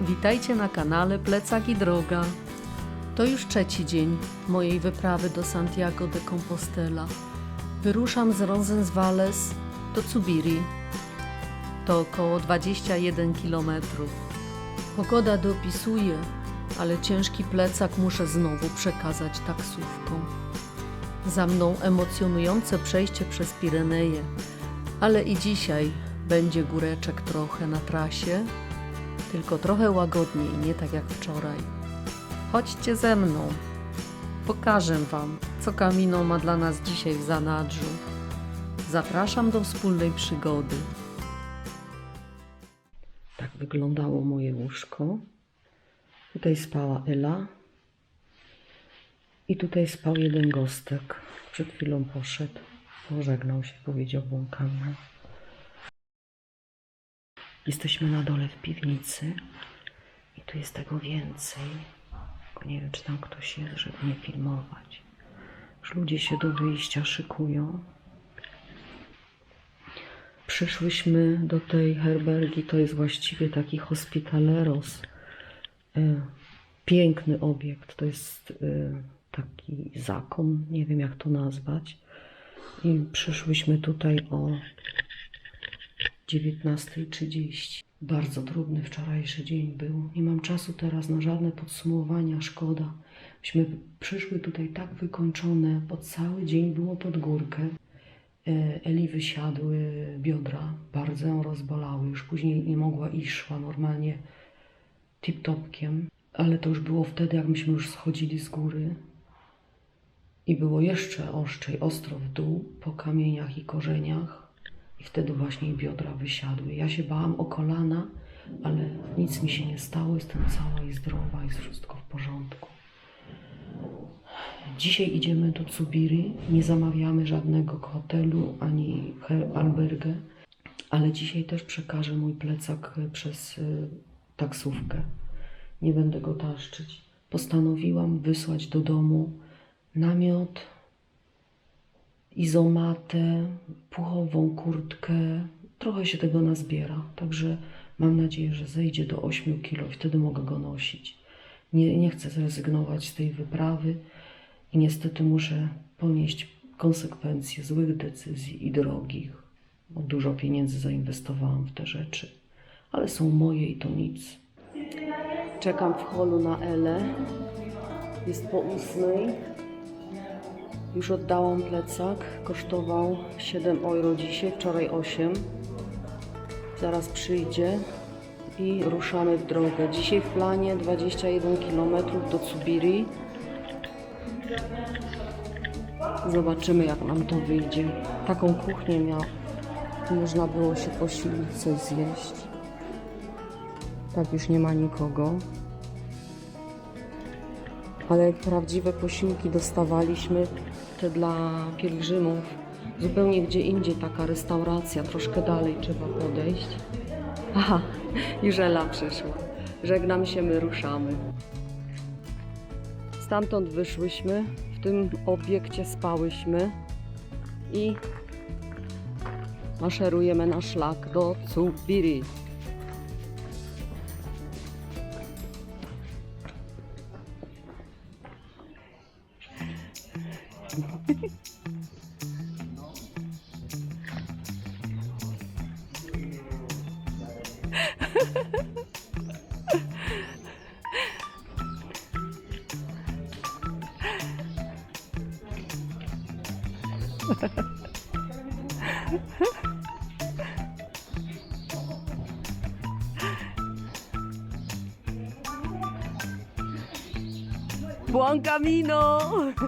Witajcie na kanale Plecak i Droga. To już trzeci dzień mojej wyprawy do Santiago de Compostela. Wyruszam z Roncesvalles do Cubiri. To około 21 km. Pogoda dopisuje, ale ciężki plecak muszę znowu przekazać taksówką. Za mną emocjonujące przejście przez Pireneje, ale i dzisiaj będzie góreczek trochę na trasie, tylko trochę łagodniej, nie tak jak wczoraj. Chodźcie ze mną. Pokażę Wam, co Camino ma dla nas dzisiaj w zanadrzu. Zapraszam do wspólnej przygody. Tak wyglądało moje łóżko. Tutaj spała Ela. I tutaj spał jeden gostek. Przed chwilą poszedł. Pożegnał się, powiedział błąkami. Jesteśmy na dole w piwnicy i tu jest tego więcej. Tylko nie wiem, czy tam ktoś jest, żeby nie filmować. Już ludzie się do wyjścia szykują. Przyszłyśmy do tej herbergi, to jest właściwie taki hospitaleros. E, Piękny obiekt, to jest e, taki zakon, nie wiem jak to nazwać. I przyszłyśmy tutaj o 19.30. Bardzo trudny wczorajszy dzień był. Nie mam czasu teraz na żadne podsumowania, szkoda. Myśmy przyszły tutaj tak wykończone, bo cały dzień było pod górkę. E, Eli wysiadły biodra, bardzo ją rozbolały. Już później nie mogła iść, szła normalnie tip-topkiem. Ale to już było wtedy, jak myśmy już schodzili z góry. I było jeszcze ostrzej, ostro w dół, po kamieniach i korzeniach. I wtedy właśnie biodra wysiadły. Ja się bałam o kolana, ale nic mi się nie stało. Jestem cała i zdrowa, jest wszystko w porządku. Dzisiaj idziemy do Cubiri. Nie zamawiamy żadnego hotelu ani albergę, ale dzisiaj też przekażę mój plecak y, przez y, taksówkę. Nie będę go taszczyć. Postanowiłam wysłać do domu namiot, izomatę, puchową kurtkę. Trochę się tego nazbiera, także mam nadzieję, że zejdzie do 8 kg i wtedy mogę go nosić. Nie, nie chcę zrezygnować z tej wyprawy i niestety muszę ponieść konsekwencje złych decyzji i drogich. Bo dużo pieniędzy zainwestowałam w te rzeczy, ale są moje i to nic. Czekam w holu na Elę. Jest po ósmej. Już oddałam plecak. Kosztował 7 euro dzisiaj, wczoraj 8. Zaraz przyjdzie i ruszamy w drogę. Dzisiaj w planie 21 km do Cubiri. Zobaczymy jak nam to wyjdzie. Taką kuchnię miał. Można było się posilić, coś zjeść. Tak już nie ma nikogo. Ale prawdziwe posiłki dostawaliśmy dla pielgrzymów. Zupełnie gdzie indziej taka restauracja, troszkę dalej trzeba podejść. Aha, już Ela przyszła. Żegnam się, my ruszamy. Stamtąd wyszłyśmy, w tym obiekcie spałyśmy i maszerujemy na szlak do Cubiri.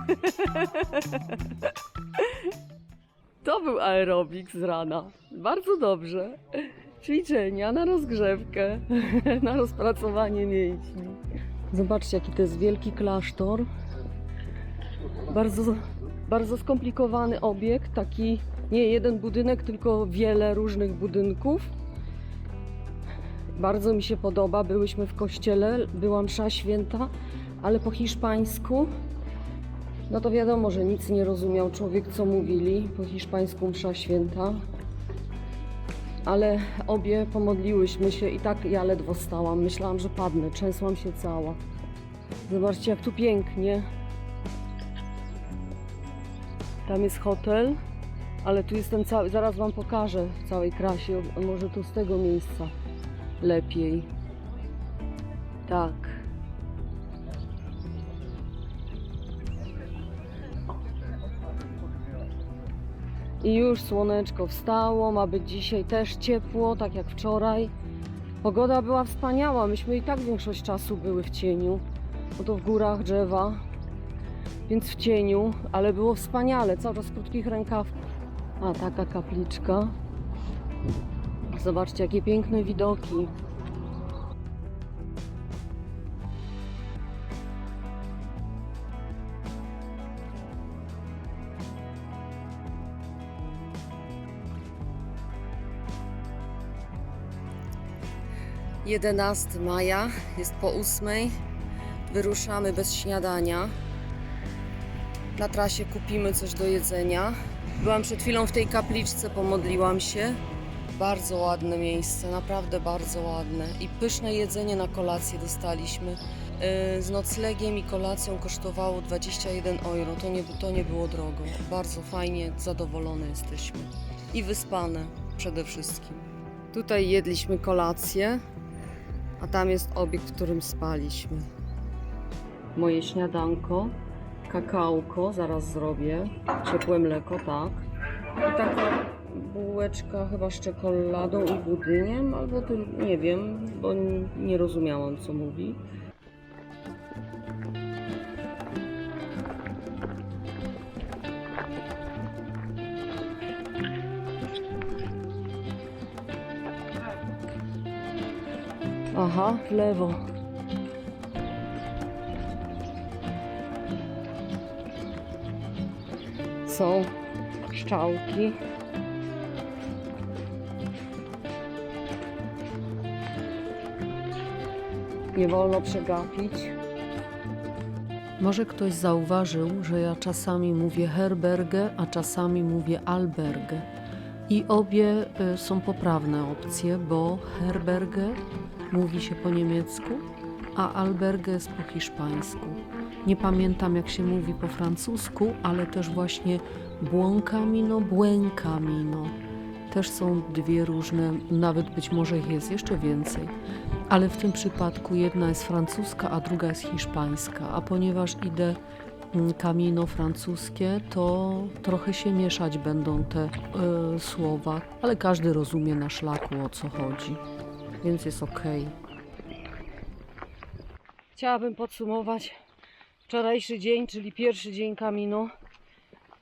To był aerobik z rana. Bardzo dobrze. Ćwiczenia na rozgrzewkę, na rozpracowanie mięśni. Zobaczcie, jaki to jest wielki klasztor. Bardzo, bardzo skomplikowany obiekt, taki nie jeden budynek, tylko wiele różnych budynków. Bardzo mi się podoba. Byłyśmy w kościele, była msza święta, ale po hiszpańsku. No to wiadomo, że nic nie rozumiał człowiek, co mówili. Po hiszpańsku msza święta. Ale obie pomodliłyśmy się i tak ja ledwo stałam. Myślałam, że padnę. Trzęsłam się cała. Zobaczcie, jak tu pięknie. Tam jest hotel, ale tu jestem cały. Zaraz Wam pokażę w całej krasie. Może tu z tego miejsca lepiej. Tak. I już słoneczko wstało, ma być dzisiaj też ciepło, tak jak wczoraj. Pogoda była wspaniała, myśmy i tak większość czasu były w cieniu, bo to w górach drzewa, więc w cieniu, ale było wspaniale, cały czas krótkich rękawkach. A taka kapliczka. Zobaczcie, jakie piękne widoki. Jedenasty maja, jest po ósmej. Wyruszamy bez śniadania. Na trasie kupimy coś do jedzenia. Byłam przed chwilą w tej kapliczce, pomodliłam się. Bardzo ładne miejsce, naprawdę bardzo ładne. I pyszne jedzenie na kolację dostaliśmy. Yy, Z noclegiem i kolacją kosztowało 21 euro. To nie, to nie było drogo. Bardzo fajnie, zadowolone jesteśmy. I wyspane przede wszystkim. Tutaj jedliśmy kolację, a tam jest obiekt, w którym spaliśmy. Moje śniadanko, kakałko, zaraz zrobię, ciepłe mleko, tak. I taka bułeczka chyba z czekoladą i budyniem, albo to nie wiem, bo nie rozumiałam co mówi. Aha, w lewo. Są szczałki. Nie wolno przegapić. Może ktoś zauważył, że ja czasami mówię herberge, a czasami mówię alberge. I obie y, są poprawne opcje, bo herberge mówi się po niemiecku, a alberge jest po hiszpańsku. Nie pamiętam jak się mówi po francusku, ale też właśnie buen camino. Też są dwie różne, nawet być może ich jest jeszcze więcej. Ale w tym przypadku jedna jest francuska, a druga jest hiszpańska. A ponieważ idę mm, camino francuskie, to trochę się mieszać będą te e, słowa, ale każdy rozumie na szlaku o co chodzi, więc jest ok. Chciałabym podsumować wczorajszy dzień, czyli pierwszy dzień Camino.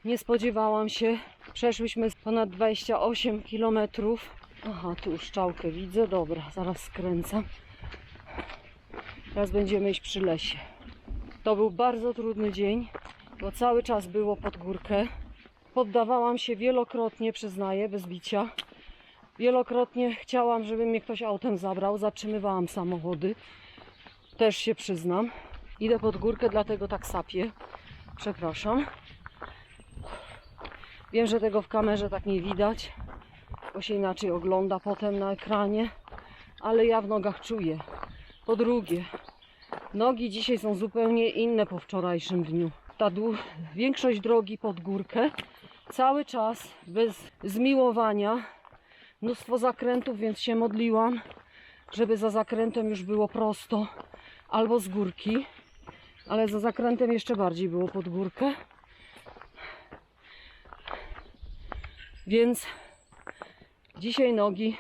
Nie spodziewałam się. Przeszłyśmy ponad 28 km. Aha, tu szczałkę widzę. Dobra, zaraz skręcam. Teraz będziemy iść przy lesie. To był bardzo trudny dzień, bo cały czas było pod górkę. Poddawałam się wielokrotnie, przyznaję, bez bicia. Wielokrotnie chciałam, żeby mnie ktoś autem zabrał. Zatrzymywałam samochody. Też się przyznam. Idę pod górkę, dlatego tak sapię. Przepraszam. Wiem, że tego w kamerze tak nie widać, bo się inaczej ogląda potem na ekranie, ale ja w nogach czuję. Po drugie, nogi dzisiaj są zupełnie inne po wczorajszym dniu. Ta większość drogi pod górkę, cały czas bez zmiłowania, mnóstwo zakrętów, więc się modliłam, żeby za zakrętem już było prosto albo z górki, ale za zakrętem jeszcze bardziej było pod górkę. Więc dzisiaj nogi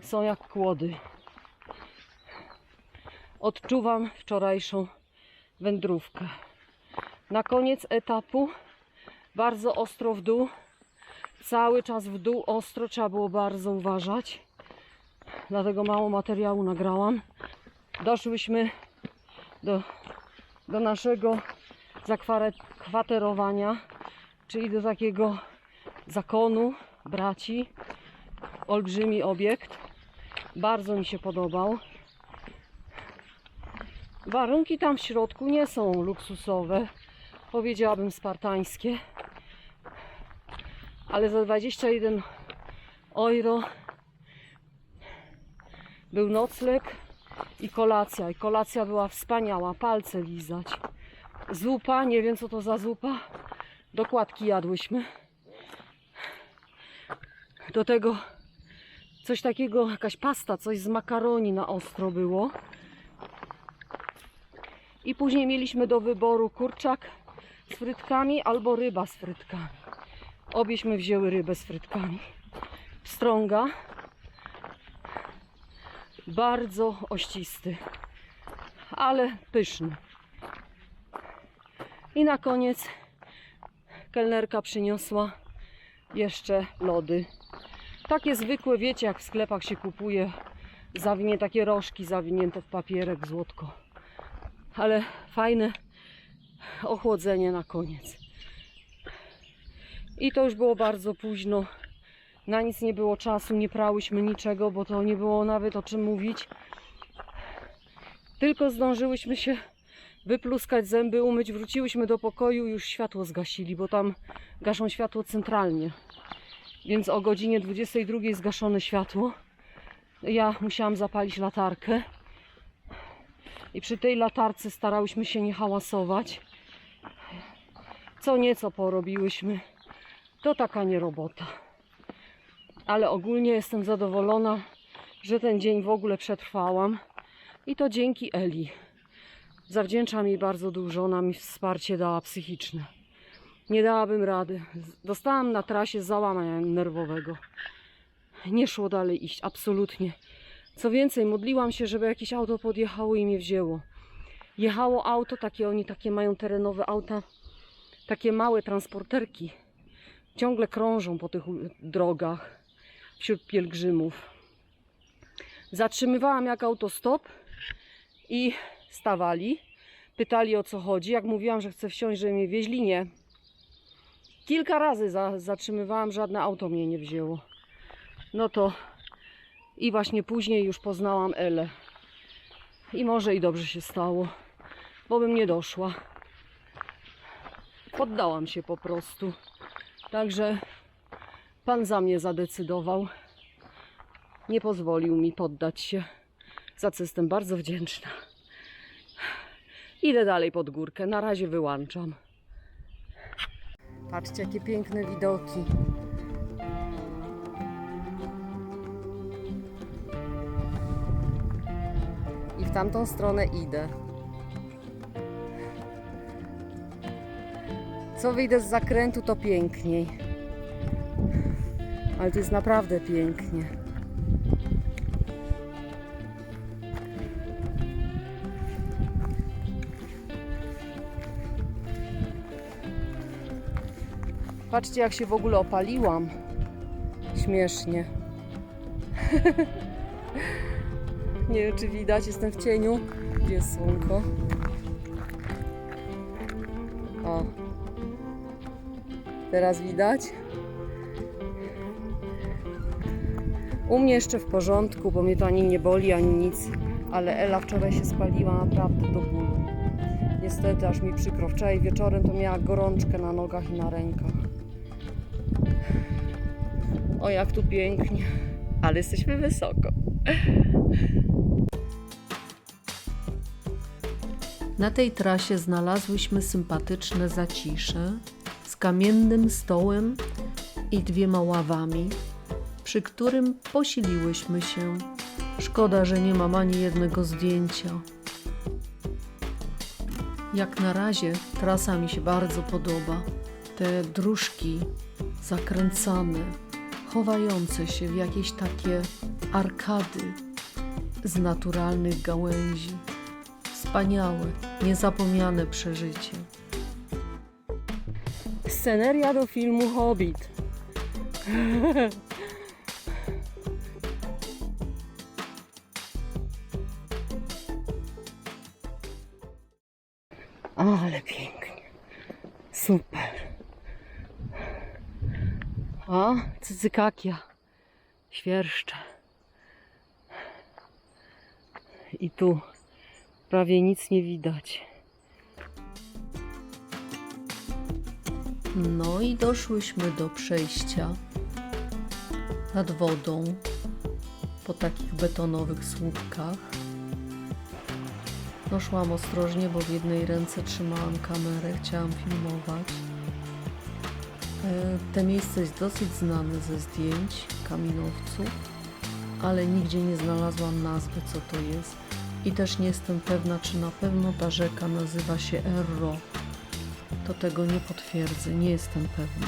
są jak kłody. Odczuwam wczorajszą wędrówkę. Na koniec etapu bardzo ostro w dół. Cały czas w dół ostro trzeba było bardzo uważać. Dlatego mało materiału nagrałam. Doszłyśmy do, do naszego zakwaterowania, czyli do takiego zakonu braci. Olbrzymi obiekt. Bardzo mi się podobał. Warunki tam w środku nie są luksusowe. Powiedziałabym spartańskie. Ale za 21 euro Był nocleg i kolacja. I kolacja była wspaniała, palce lizać. Zupa, nie wiem co to za zupa. Dokładki jadłyśmy. Do tego coś takiego, jakaś pasta, coś z makaroni na ostro było. I później mieliśmy do wyboru kurczak z frytkami albo ryba z frytkami. Obieśmy wzięły rybę z frytkami. Pstrąga. Bardzo ościsty, ale pyszny. I na koniec kelnerka przyniosła jeszcze lody. Takie zwykłe, wiecie, jak w sklepach się kupuje, zawinie takie rożki zawinięte w papierek złotko. Ale fajne ochłodzenie na koniec. I to już było bardzo późno. Na nic nie było czasu, nie prałyśmy niczego, bo to nie było nawet o czym mówić. Tylko zdążyłyśmy się wypluskać zęby, umyć, wróciłyśmy do pokoju, już światło zgasili, bo tam gaszą światło centralnie. Więc o godzinie 22 zgaszone światło. Ja musiałam zapalić latarkę. I przy tej latarce starałyśmy się nie hałasować. Co nieco porobiłyśmy. To taka nie robota. Ale ogólnie jestem zadowolona, że ten dzień w ogóle przetrwałam. I to dzięki Eli. Zawdzięczam jej bardzo dużo. Ona mi wsparcie dała psychiczne. Nie dałabym rady. Dostałam na trasie załamania nerwowego. Nie szło dalej iść, absolutnie. Co więcej, modliłam się, żeby jakieś auto podjechało i mnie wzięło. Jechało auto, takie oni takie mają terenowe auta, takie małe transporterki. Ciągle krążą po tych drogach wśród pielgrzymów. Zatrzymywałam jak autostop i stawali. Pytali o co chodzi. Jak mówiłam, że chcę wsiąść, że mnie wieźli, nie. Kilka razy za, zatrzymywałam, żadne auto mnie nie wzięło. No to i właśnie później już poznałam Elę. I może i dobrze się stało, bo bym nie doszła. Poddałam się po prostu. Także Pan za mnie zadecydował. Nie pozwolił mi poddać się, za co jestem bardzo wdzięczna. Idę dalej pod górkę. Na razie wyłączam. Patrzcie, jakie piękne widoki. Tamtą stronę idę. Co wyjdę z zakrętu, to piękniej. Ale to jest naprawdę pięknie. Patrzcie, jak się w ogóle opaliłam. Śmiesznie. Nie wiem, czy widać, jestem w cieniu. Gdzie jest słonko? O. Teraz widać? U mnie jeszcze w porządku, bo mnie to ani nie boli, ani nic. Ale Ela wczoraj się spaliła naprawdę do bólu. Niestety, aż mi przykro. Wczoraj wieczorem to miała gorączkę na nogach i na rękach. O, jak tu pięknie. Ale jesteśmy wysoko. Na tej trasie znalazłyśmy sympatyczne zacisze z kamiennym stołem i dwiema ławami, przy którym posiliłyśmy się. Szkoda, że nie mam ani jednego zdjęcia. Jak na razie trasa mi się bardzo podoba. Te dróżki zakręcane, chowające się w jakieś takie arkady z naturalnych gałęzi. Wspaniałe, niezapomniane przeżycie. Sceneria do filmu Hobbit. Ale pięknie. Super. A, cycykakia. Świerszcze. I tu prawie nic nie widać. No i doszłyśmy do przejścia nad wodą. po takich betonowych słupkach. No szłam ostrożnie, bo w jednej ręce trzymałam kamerę, chciałam filmować. E, Te miejsce jest dosyć znane ze zdjęć kamienowców, ale nigdzie nie znalazłam nazwy, co to jest. I też nie jestem pewna, czy na pewno ta rzeka nazywa się Erro. To tego nie potwierdzę, nie jestem pewna.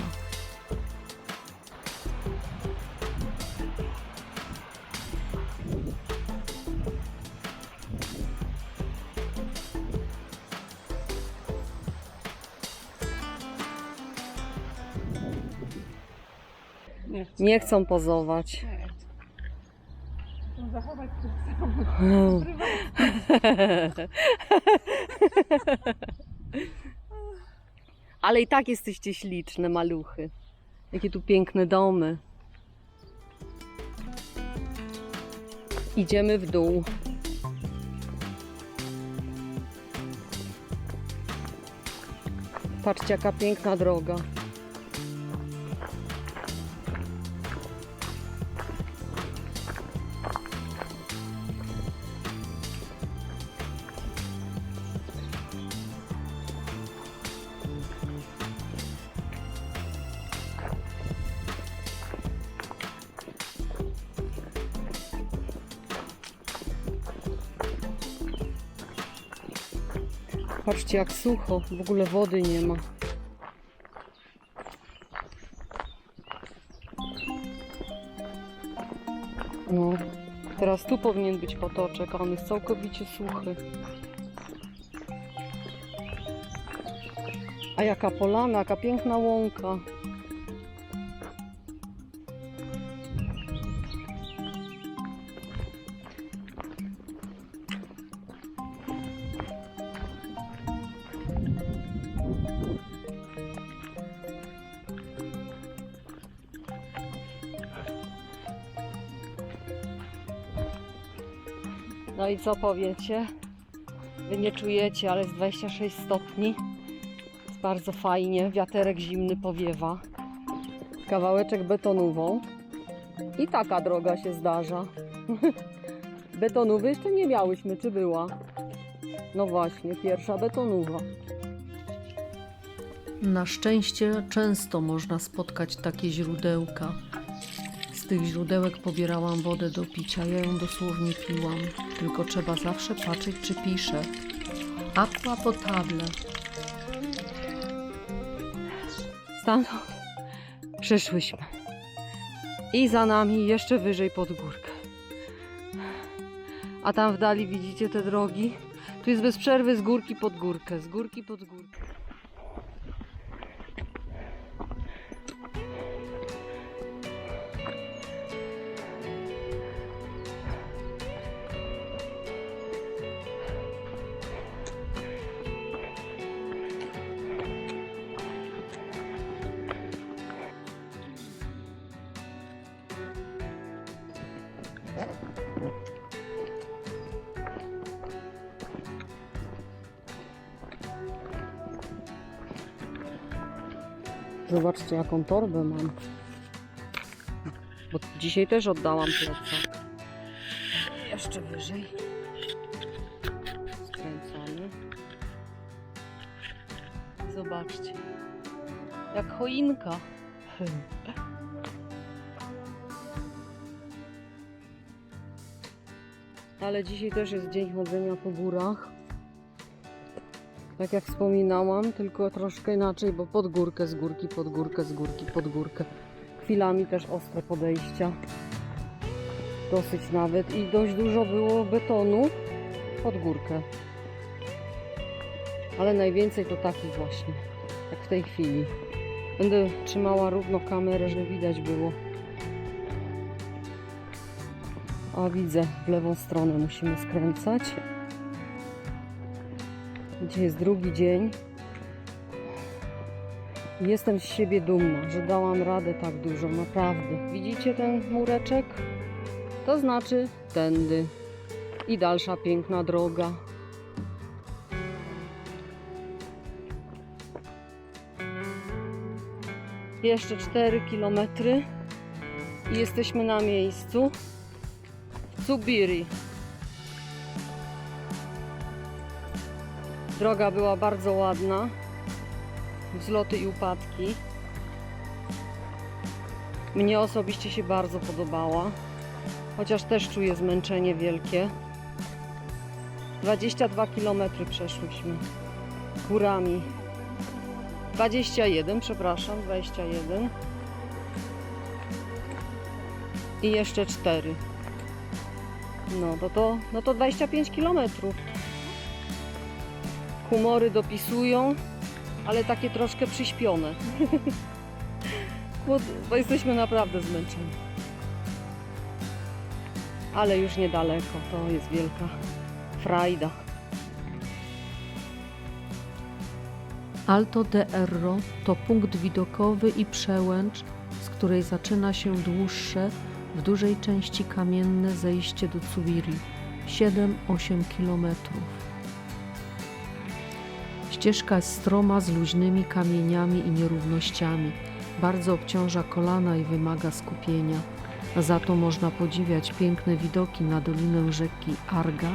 Nie. Chcą pozować. Zachować to samo. Ale i tak jesteście śliczne, maluchy. Jakie tu piękne domy. Idziemy w dół. Patrzcie, jaka piękna droga. Patrzcie, jak sucho. W ogóle wody nie ma. No, teraz tu powinien być potoczek, a on jest całkowicie suchy. A jaka polana, jaka piękna łąka. I co powiecie? Wy nie czujecie, ale jest 26 stopni. Jest bardzo fajnie. Wiaterek zimny powiewa. Kawałeczek betonową. I taka droga się zdarza. Betonowy jeszcze nie miałyśmy, czy była? No właśnie, pierwsza betonowa. Na szczęście często można spotkać takie źródełka. Z tych źródełek pobierałam wodę do picia, ja ją dosłownie piłam. Tylko trzeba zawsze patrzeć, czy pisze. Aqua potable. Stamtąd przyszłyśmy. I za nami jeszcze wyżej pod górkę. A tam w dali widzicie te drogi? Tu jest bez przerwy z górki pod górkę, z górki pod górkę. Zobaczcie, jaką torbę mam. Bo dzisiaj też oddałam plecak. Jeszcze wyżej. Skręcamy. Zobaczcie. Jak choinka. Ale dzisiaj też jest dzień chodzenia po górach. Tak jak wspominałam, tylko troszkę inaczej, bo pod górkę, z górki, pod górkę, z górki, pod górkę. Chwilami też ostre podejścia. Dosyć nawet. I dość dużo było betonu pod górkę. Ale najwięcej to takich właśnie, jak w tej chwili. Będę trzymała równo kamerę, żeby widać było. A widzę, w lewą stronę musimy skręcać. Dzisiaj jest drugi dzień. Jestem z siebie dumna, że dałam radę tak dużo, naprawdę. Widzicie ten mureczek? To znaczy tędy. I dalsza piękna droga. Jeszcze 4 kilometry i jesteśmy na miejscu. Zubiri. Droga była bardzo ładna. Wzloty i upadki. Mnie osobiście się bardzo podobała. Chociaż też czuję zmęczenie wielkie. 22 km przeszłyśmy górami. 21, przepraszam, 21. I jeszcze 4. No to, to, no to 25 km. Humory dopisują, ale takie troszkę przyśpione. bo jesteśmy naprawdę zmęczeni. Ale już niedaleko, to jest wielka frajda. Alto de Erro to punkt widokowy i przełęcz, z której zaczyna się dłuższe, w dużej części kamienne zejście do Cubiri 7-8 kilometrów. Ścieżka jest stroma z luźnymi kamieniami i nierównościami. Bardzo obciąża kolana i wymaga skupienia. Za to można podziwiać piękne widoki na dolinę rzeki Arga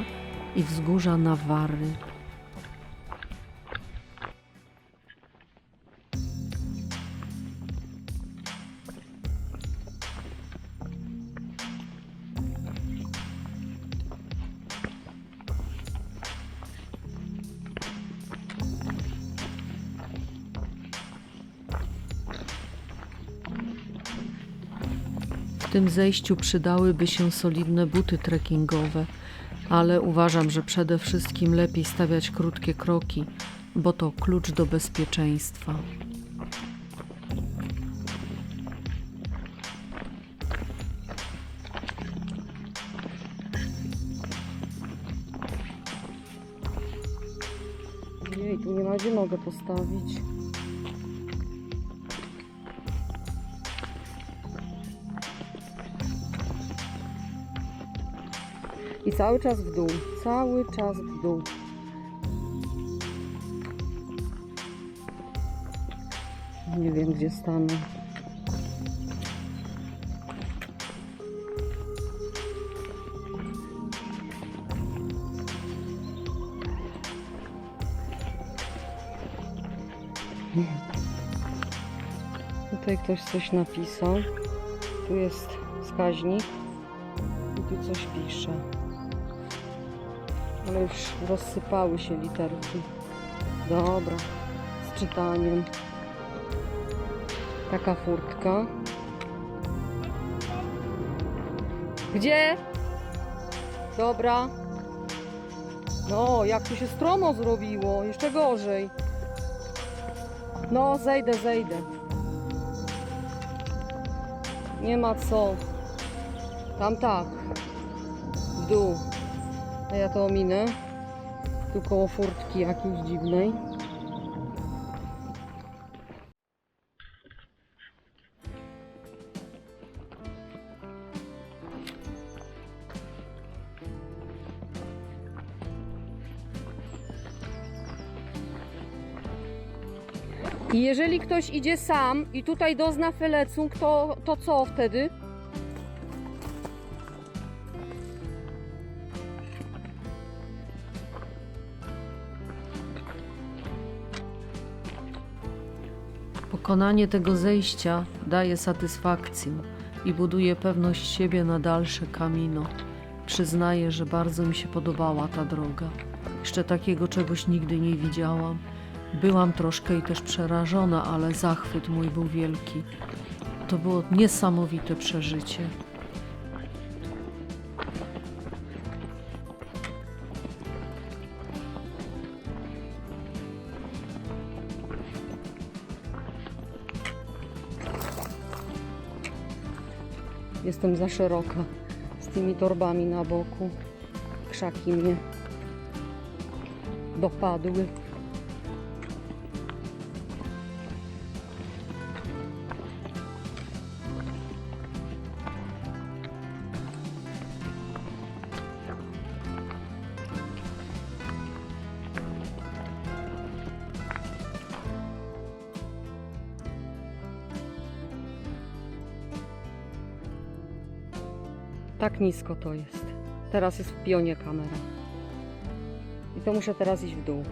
i wzgórza Nawary. Tym zejściu przydałyby się solidne buty trekkingowe, ale uważam, że przede wszystkim lepiej stawiać krótkie kroki, bo to klucz do bezpieczeństwa. Jej, tu nie ma gdzie mogę postawić. I cały czas w dół, cały czas w dół. Nie wiem gdzie stanę. Tutaj ktoś coś napisał. Tu jest wskaźnik i tu coś pisze. Ale już rozsypały się literki. Dobra, z czytaniem. Taka furtka. Gdzie? Dobra. No, jak tu się stromo zrobiło, jeszcze gorzej. No, zejdę, zejdę. Nie ma co. Tam tak. W dół. A ja to ominę. Tu koło furtki jakiejś dziwnej. I jeżeli ktoś idzie sam i tutaj dozna felecung, to, to co wtedy? Pokonanie tego zejścia daje satysfakcję i buduje pewność siebie na dalsze kamino. Przyznaję, że bardzo mi się podobała ta droga. Jeszcze takiego czegoś nigdy nie widziałam. Byłam troszkę i też przerażona, ale zachwyt mój był wielki. To było niesamowite przeżycie. Jestem za szeroka z tymi torbami na boku. Krzaki mnie dopadły. Nisko to jest. Teraz jest w pionie kamera. I to muszę teraz iść w dół.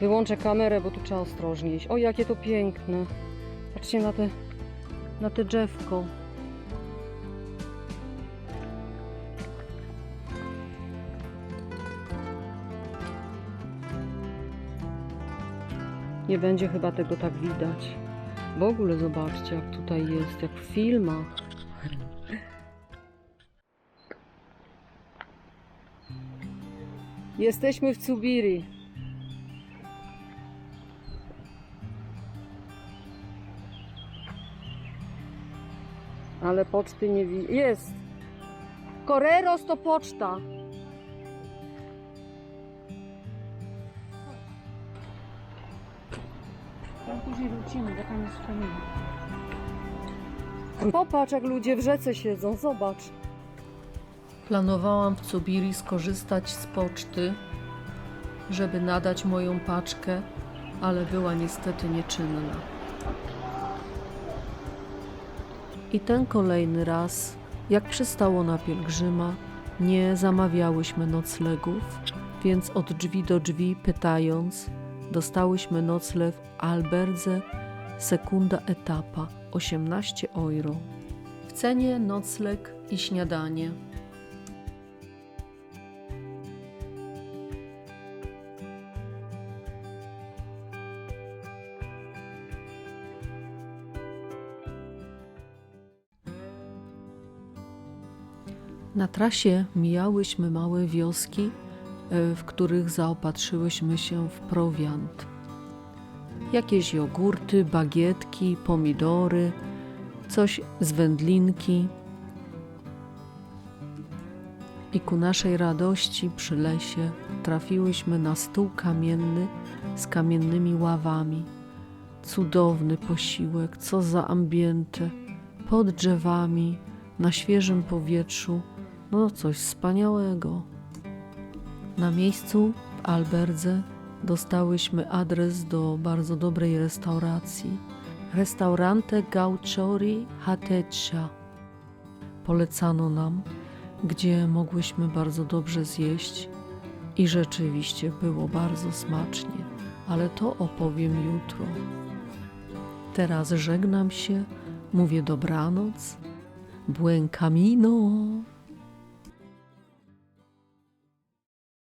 Wyłączę kamerę, bo tu trzeba ostrożnie iść. O, jakie to piękne. Patrzcie na te, na te drzewko. Nie będzie chyba tego tak widać. W ogóle zobaczcie, jak tutaj jest, jak w filmach. Jesteśmy w Cubiri. Ale poczty nie widzę. Jest! Correros to poczta. Wrócimy, tam jest kamień. Popatrz, jak ludzie w rzece siedzą, zobacz. Planowałam w Cubiri skorzystać z poczty, żeby nadać moją paczkę, ale była niestety nieczynna. I ten kolejny raz, jak przystało na pielgrzyma, nie zamawiałyśmy noclegów, więc od drzwi do drzwi pytając, dostałyśmy nocleg w Alberdze sekunda etapa 18 euro. W cenie nocleg i śniadanie. Na trasie mijałyśmy małe wioski, w których zaopatrzyłyśmy się w prowiant. Jakieś jogurty, bagietki, pomidory, coś z wędlinki. I ku naszej radości przy lesie trafiłyśmy na stół kamienny z kamiennymi ławami. Cudowny posiłek, co za ambiente, pod drzewami, na świeżym powietrzu. No coś wspaniałego. Na miejscu w Alberdze dostałyśmy adres do bardzo dobrej restauracji. Restaurante Gauchori Hateccia. Polecano nam, gdzie mogłyśmy bardzo dobrze zjeść i rzeczywiście było bardzo smacznie, ale to opowiem jutro. Teraz żegnam się, mówię dobranoc, buen camino.